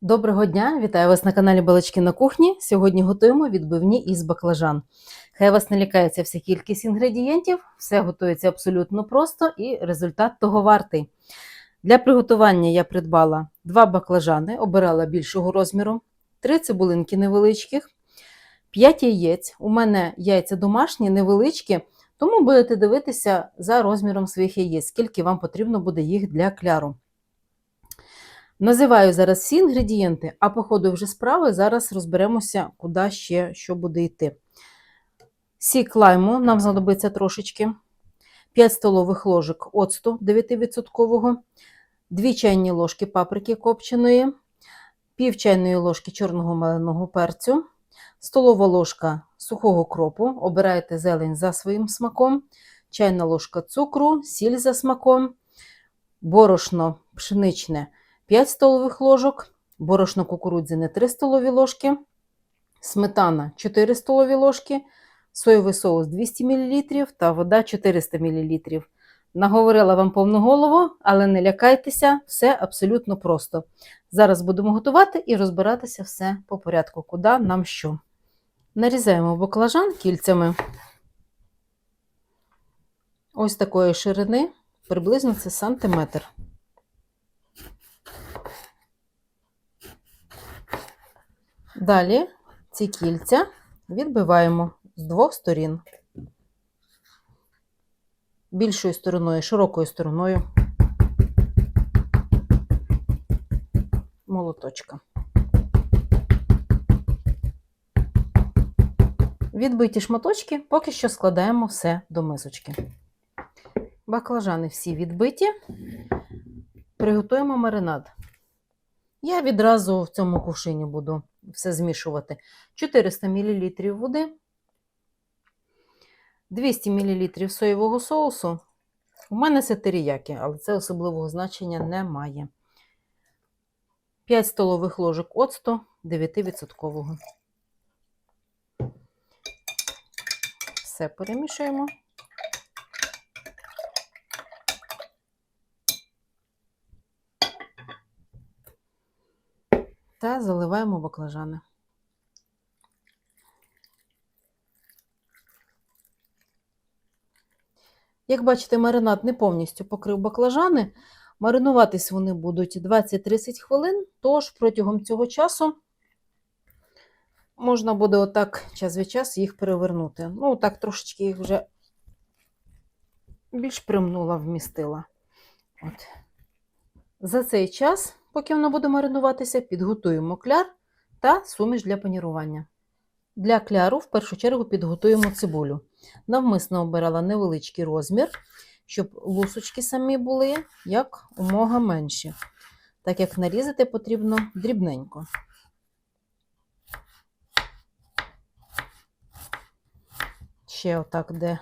Доброго дня! Вітаю вас на каналі Балачки на кухні. Сьогодні готуємо відбивні із баклажан. Хай вас не лякається вся кількість інгредієнтів, все готується абсолютно просто і результат того вартий. Для приготування я придбала два баклажани, обирала більшого розміру, три цибулинки невеличких, 5 яєць. У мене яйця домашні, невеличкі, тому будете дивитися за розміром своїх яєць, скільки вам потрібно буде їх для кляру. Називаю зараз всі інгредієнти, а по ходу вже справи зараз розберемося, куди ще що буде йти. Сік лайму нам знадобиться трошечки, 5 столових ложок оцту 9%, 2 чайні ложки паприки копченої, пів чайної ложки чорного меленого перцю, столова ложка сухого кропу, обирайте зелень за своїм смаком, чайна ложка цукру, сіль за смаком, борошно пшеничне 5 столових ложок, борошно кукурудзяне 3 столові ложки, сметана 4 столові ложки, соєвий соус 200 мл та вода 400 мл. Наговорила вам повну голову, але не лякайтеся, все абсолютно просто. Зараз будемо готувати і розбиратися все по порядку, куди нам що. Нарізаємо баклажан кільцями ось такої ширини, приблизно це сантиметр. Далі ці кільця відбиваємо з двох сторін. Більшою стороною, широкою стороною молоточка. Відбиті шматочки поки що складаємо все до мисочки. Баклажани всі відбиті. Приготуємо маринад. Я відразу в цьому кувшині буду все змішувати. 400 мл води, 200 мл соєвого соусу. У мене це теріякі, але це особливого значення не має. 5 столових ложок оцту 9%. Все перемішуємо. Та заливаємо баклажани. Як бачите, маринад не повністю покрив баклажани. Маринуватись вони будуть 20-30 хвилин, тож протягом цього часу можна буде отак час від часу їх перевернути. Ну, так трошечки їх вже більш примнула, вмістила. От. За цей час Поки воно буде маринуватися, підготуємо кляр та суміш для панірування. Для кляру, в першу чергу, підготуємо цибулю. Навмисно обирала невеличкий розмір, щоб лусочки самі були як умога менші. Так як нарізати потрібно дрібненько. Ще отак, де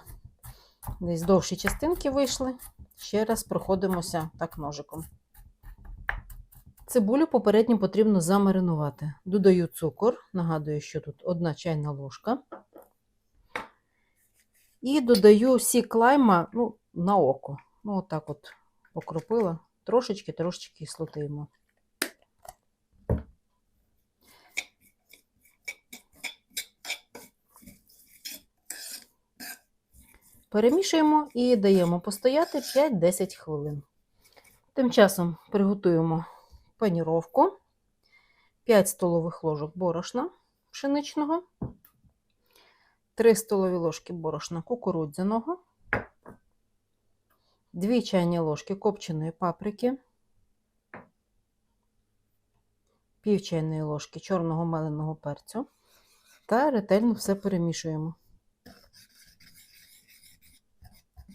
десь довші частинки вийшли, ще раз проходимося так ножиком. Цибулю попередньо потрібно замаринувати. Додаю цукор, нагадую, що тут одна чайна ложка. І додаю сік лайма ну, на око. Ну, отак от покропила, трошечки-трошечки кислотимо. Перемішуємо і даємо постояти 5-10 хвилин. Тим часом приготуємо паніровку, 5 столових ложок борошна пшеничного, 3 столові ложки борошна кукурудзяного, 2 чайні ложки копченої паприки, пів чайної ложки чорного меленого перцю та ретельно все перемішуємо.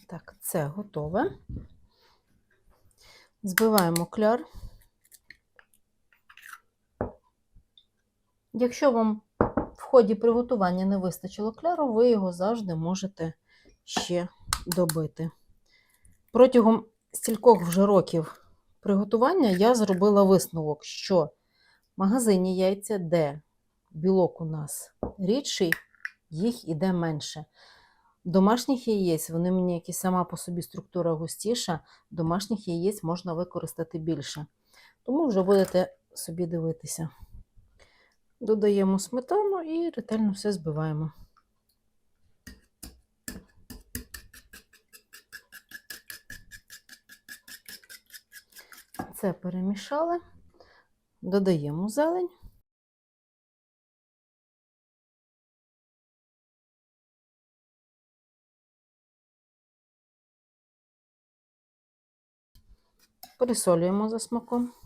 Так, це готове. Збиваємо кляр. Якщо вам в ході приготування не вистачило кляру, ви його завжди можете ще добити. Протягом стількох вже років приготування я зробила висновок, що в магазині яйця, де білок у нас рідший, їх іде менше. Домашніх яєць, вони мені якісь сама по собі структура густіша, домашніх яєць можна використати більше. Тому вже будете собі дивитися. Додаємо сметану і ретельно все збиваємо. Це перемішали, додаємо зелень. Присолюємо за смаком.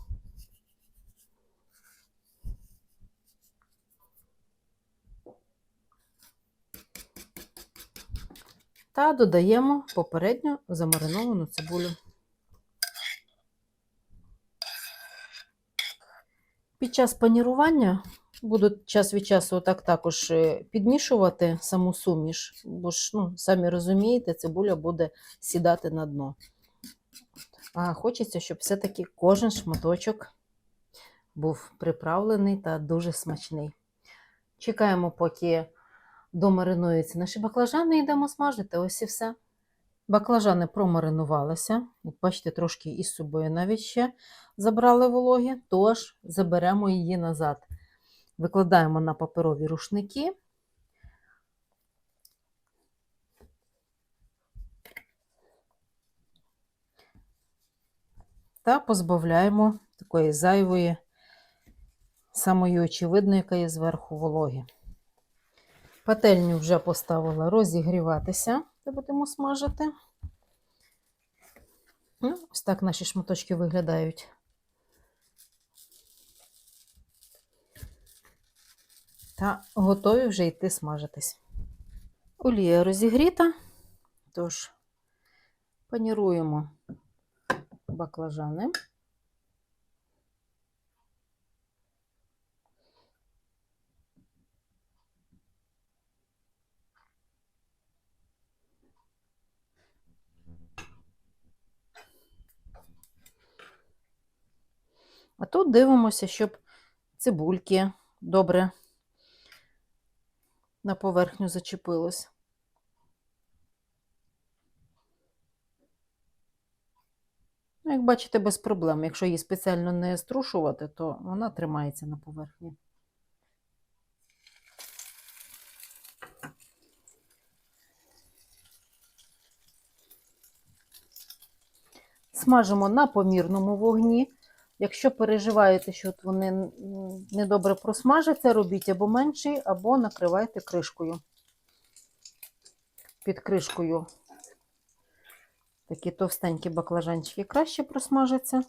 Та додаємо попередньо замариновану цибулю. Під час панірування буду час від часу так також е, підмішувати саму суміш, бо ж, ну, самі розумієте, цибуля буде сідати на дно. А хочеться, щоб все-таки кожен шматочок був приправлений та дуже смачний. Чекаємо, поки домаринуються наші баклажани йдемо смажити. Ось і все. Баклажани промаринувалися. Як бачите, трошки із собою навіть ще забрали вологі, тож заберемо її назад. Викладаємо на паперові рушники. Та позбавляємо такої зайвої, самої очевидної, яка є зверху вологі. Пательню вже поставила розігріватися, де будемо смажити. Ну, ось так наші шматочки виглядають. Та готові вже йти смажитись. Олія розігріта, тож паніруємо баклажани. А тут дивимося, щоб цибульки добре на поверхню зачепилось. Ну, як бачите, без проблем. Якщо її спеціально не струшувати, то вона тримається на поверхні. Смажимо на помірному вогні. Якщо переживаєте, що от вони недобре просмажаться, робіть або менший, або накривайте кришкою. Під кришкою такі товстенькі баклажанчики краще просмажаться.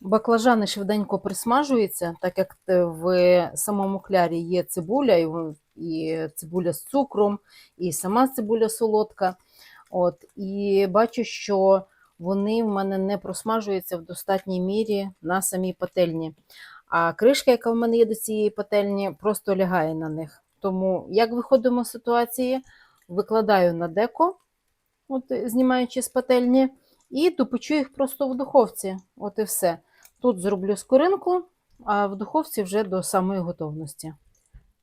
Баклажани швиденько присмажуються, так як в самому клярі є цибуля, і цибуля з цукром, і сама цибуля солодка. От, і бачу, що вони в мене не просмажуються в достатній мірі на самій пательні. А кришка, яка в мене є до цієї пательні, просто лягає на них. Тому, як виходимо з ситуації, викладаю на деко, от, знімаючи з пательні, і допечу їх просто в духовці. От і все. Тут зроблю скоринку, а в духовці вже до самої готовності.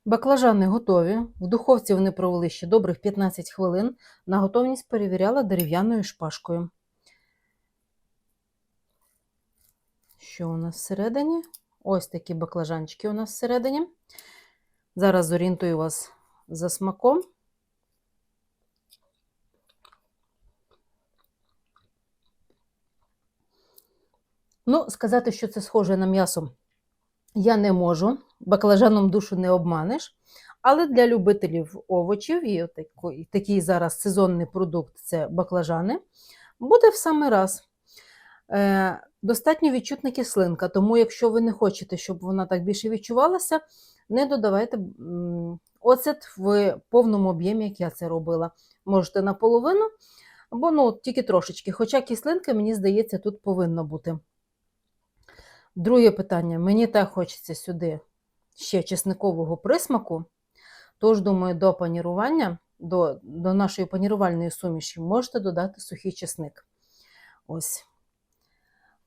Баклажани готові. В духовці вони провели ще добрих 15 хвилин. На готовність перевіряла дерев'яною шпажкою. Що у нас всередині? Ось такі баклажанчики у нас всередині. Зараз зорієнтую вас за смаком. Ну, сказати, що це схоже на м'ясо, я не можу. Баклажаном душу не обманеш. Але для любителів овочів, і і такий зараз сезонний продукт це баклажани, буде в самий раз. Е, достатньо відчутна кислинка, тому якщо ви не хочете, щоб вона так більше відчувалася, не додавайте оцет в повному об'ємі, як я це робила. Можете наполовину, або ну, тільки трошечки. Хоча кислинка, мені здається, тут повинна бути. Друге питання. Мені так хочеться сюди ще чесникового присмаку. Тож, думаю, до панірування, до, до нашої панірувальної суміші можете додати сухий чесник. Ось.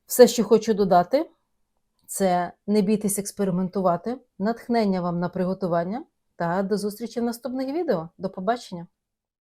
Все, що хочу додати, це не бійтесь експериментувати, натхнення вам на приготування та до зустрічі в наступних відео. До побачення!